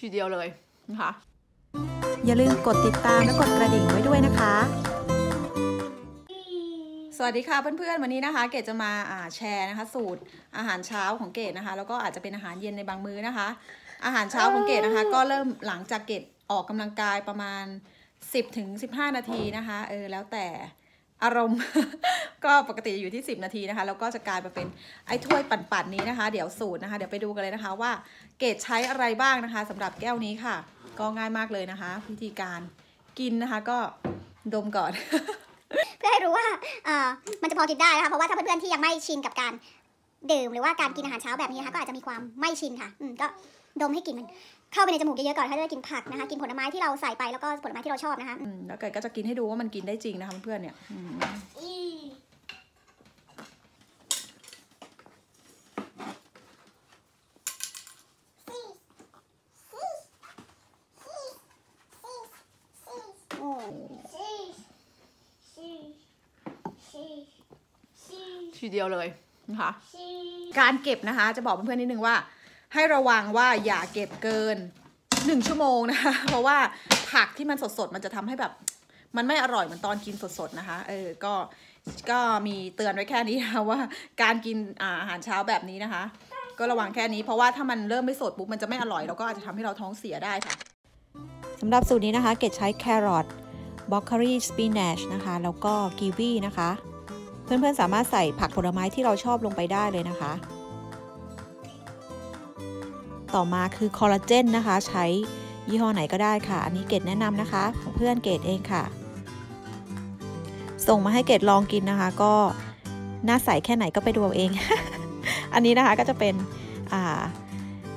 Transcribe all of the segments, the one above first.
ทีเดียวเลยนะคะ อย่าลืมกดติดตามและกดกระดิ่งไว้ด้วยนะคะ สวัสดีค่ะเพื่อนๆวันนี้นะคะ เกดจะมาอ่าแชร์นะคะ สูตรอาหารเช้าของเกดนะคะ แล้วก็อาจจะเป็นอาหารเย็นในบางมื้อนะคะ อาหารเช้าของเกดนะคะ ก็เริ่มหลังจากเกดออกกำลังกายประมาณ 10ถึง15 นาทีนะคะเออแล้วแต่ อารมณ์ ก็ปกติอยู่ที่ 10 นาทีนะคะ แล้วก็จะกลายมาเป็นไอ้ถ้วยปั่นๆนี้นะคะ เดี๋ยวสูตรนะคะ เดี๋ยวไปดูกันเลยนะคะว่าเกดใช้อะไรบ้างนะคะสำหรับแก้วนี้ค่ะ ก็ง่ายมากเลยนะคะ วิธีการกินนะคะก็ดมก่อน เพื่อให้รู้ว่าเออมันจะพอกินได้นะคะ เพราะว่าถ้าเพื่อนๆที่ยังไม่ชินกับการ ดื่มหรือว่าการกินอาหารเช้าแบบนี้นะคะก็อาจจะมีความไม่ชินค่ะ อืมก็ดมให้กลิ่นมันเข้าไปในจมูกเยอะๆก่อนถ้าจะได้กินผักนะคะ กินผลไม้ที่เราใส่ไปแล้วก็ผลไม้ที่เราชอบนะคะอืมแล้วเกิดก็จะกินให้ดูว่ามันกินได้จริงนะคะเพื่อนๆเนี่ยอืมทีเดียวเลยนะคะ การเก็บนะคะ จะบอกเพื่อนๆนิดนึงว่า ให้ระวังว่าอย่าเก็บเกินหนึ่งชั่วโมงนะคะ เพราะว่าผักที่มันสดๆมันจะทำให้แบบมันไม่อร่อยเหมือนตอนกินสดๆนะคะ เออ ก็ก็มีเตือนไว้แค่นี้นะคะว่าการกินอาหารเช้าแบบนี้นะคะ ก็ระวังแค่นี้เพราะว่าถ้ามันเริ่มไม่สดปุ๊บมันจะไม่อร่อยแล้วก็อาจจะทำให้เราท้องเสียได้ค่ะสำหรับสูตรนี้นะคะ เกดใช้แครอทบล็อกโคลีสปินัชนะคะ แล้วก็กีวีนะคะ เพื่อนๆสามารถใส่ผักผลไม้ที่เราชอบลงไปได้เลยนะคะ ต่อมาคือคอลลาเจนนะคะ ใช้ยี่ห้อไหนก็ได้ค่ะ อันนี้เกดแนะนำนะคะ ของเพื่อนเกดเองค่ะ ส่งมาให้เกดลองกินนะคะ ก็หน้าใสแค่ไหนก็ไปดูเอาเอง อันนี้นะคะก็จะเป็น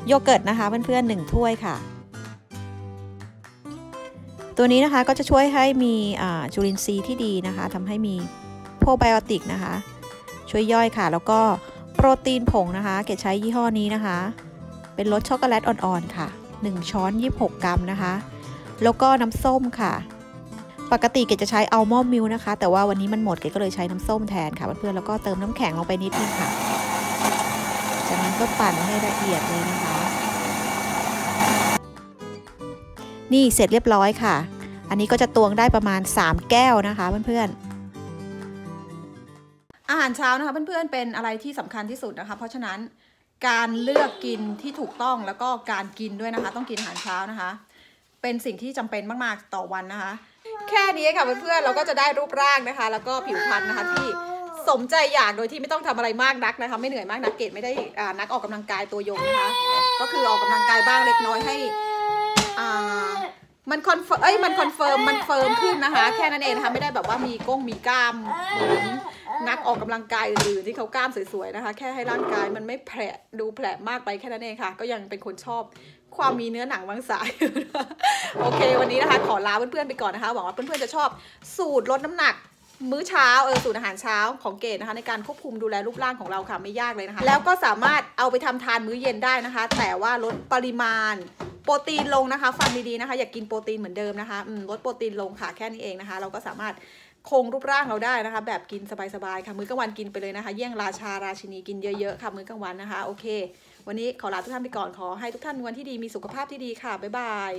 โยเกิร์ตนะคะเพื่อนๆหนึ่งถ้วยค่ะ ตัวนี้นะคะก็จะช่วยให้มีจุลินทรีย์ที่ดีนะคะทำให้มี โปรไบโอติกนะคะ ช่วยย่อยค่ะ แล้วก็โปรตีนผงนะคะ เกดใช้ยี่ห้อนี้นะคะ เป็นรสช็อกโกแลตอ่อนๆค่ะ 1 ช้อน 26 กรัมนะคะ แล้วก็น้ำส้มค่ะ ปกติเกดจะใช้อัลมอนด์มิลนะคะ แต่ว่าวันนี้มันหมดเกดก็เลยใช้น้ำส้มแทนค่ะเพื่อนๆแล้วก็เติมน้ำแข็งลงไปนิดนึงค่ะ จากนั้นก็ปั่นให้ละเอียดเลยนะคะ นี่เสร็จเรียบร้อยค่ะ อันนี้ก็จะตวงได้ประมาณ 3 แก้วนะคะเพื่อนๆ อาหารเช้านะคะเพื่อนๆเป็นอะไรที่สำคัญที่สุดนะคะ เพราะฉะนั้นการเลือกกินที่ถูกต้องแล้วก็การกินด้วยนะคะ ต้องกินอาหารเช้านะคะ เป็นสิ่งที่จำเป็นมากๆต่อวันนะคะ แค่นี้ค่ะเพื่อนๆเราก็จะได้รูปร่างนะคะ แล้วก็ผิวพรรณนะคะที่สมใจอยากโดยที่ไม่ต้องทำอะไรมากนักนะคะ ไม่เหนื่อยมากนักเกดไม่ได้นักออกกำลังกายตัวยงนะคะ ก็คือออกกำลังกายบ้างเล็กน้อยให้มันคอนเฟิร์มเอ้ยมันคอนเฟิร์มมันเฟิร์มขึ้นนะคะ แค่นั้นเองนะคะไม่ได้แบบว่ามีก้งมีกล้ามเหมือน นักออกกำลังกายอื่นๆที่เขากล้ามสวยๆนะคะ แค่ให้ร่างกายมันไม่แผลดูแผลมากไปแค่นั้นเองค่ะ ก็ยังเป็นคนชอบความมีเนื้อหนังบางสาย โอเค วันนี้นะคะ ขอลาเพื่อนๆไปก่อนนะคะ หวังว่าเพื่อนๆจะชอบสูตรลดน้ำหนักมื้อเช้าเออสูตรอาหารเช้าของเกดนะคะ ในการควบคุมดูแลรูปร่างของเราค่ะไม่ยากเลยนะคะ แล้วก็สามารถเอาไปทำทานมื้อเย็นได้นะคะ แต่ว่าลดปริมาณ โปรตีนลงนะคะ ฟังดีๆนะคะ อย่ากกินโปรตีนเหมือนเดิมนะคะลดโปรตีนลงค่ะแค่นี้เองนะคะ เราก็สามารถ คงรูปร่างเราได้นะคะ แบบกินสบายๆค่ะมื้อกลางวันกินไปเลยนะคะ เยี่ยงราชาราชินีกินเยอะๆค่ะมื้อกลางวันนะคะ โอเค วันนี้ขอลาทุกท่านไปก่อนขอให้ทุกท่านมีวันที่ดีมีสุขภาพที่ดีค่ะบ๊ายบาย